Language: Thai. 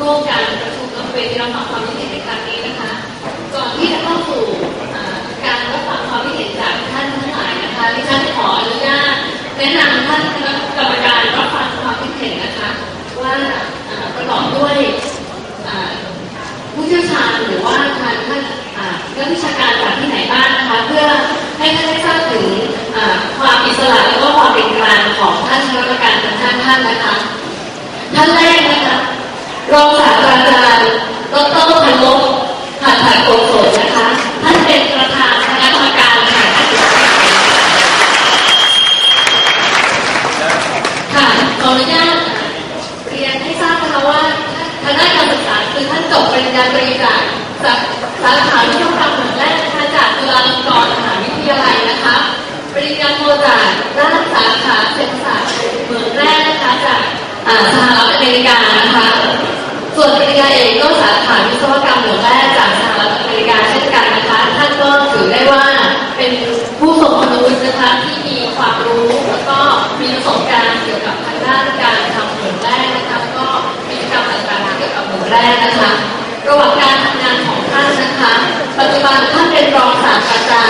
ร่วมการประชุมและเวทีรับฟังความคิดเห็นในครั้งนี้นะคะ ก่อนที่จะเข้าสู่การรับฟังความคิดเห็นจากท่านทั้งหลายนะคะดิฉันขออนุญาตแนะนำท่านคณะกรรมการรับฟังความคิดเห็นนะคะ ว่าประกอบด้วยผู้เชี่ยวชาญหรือว่าทางท่านอ่านักวิชาการจากที่ไหนบ้างนะคะ เพื่อให้ท่านได้ทราบถึงความอิสระและก็ความเป็นกลางของท่านคณะกรรมการทั้งห้าท่านนะคะท่านแรก รองศาสตราจารย์ดรพันลบหัตถโกศลนะคะ ท่านเป็นประธานคณะกรรมการค่ะค่ะขออนุญาตเรียนให้ทราบนะคะว่าทางด้านการศึกษาคือท่านจบปริญญาตรีจากสาขาวิศวกรรมเหมือนแรกนะคะจากจุฬาลงกรณ์มหาวิทยาลัยนะคะปริญญาโทจากด้านสาขาเศรษฐศาสตร์เหมืองแรกนะคะจากอ่าสหรัฐอเมริกา เป็นผู้ทรงคุณวุฒินะคะที่มีความรู้แล้วก็มีประสบการณ์เกี่ยวกับทางด้านการทำเหมืองแร่นะคะแล้วก็กิจกรรมต่างๆเกี่ยวกับเหมืองแร่นะคะ ระหว่างการทำงานของท่านนะคะ ปัจจุบันท่านเป็นรองศาสตราจารย์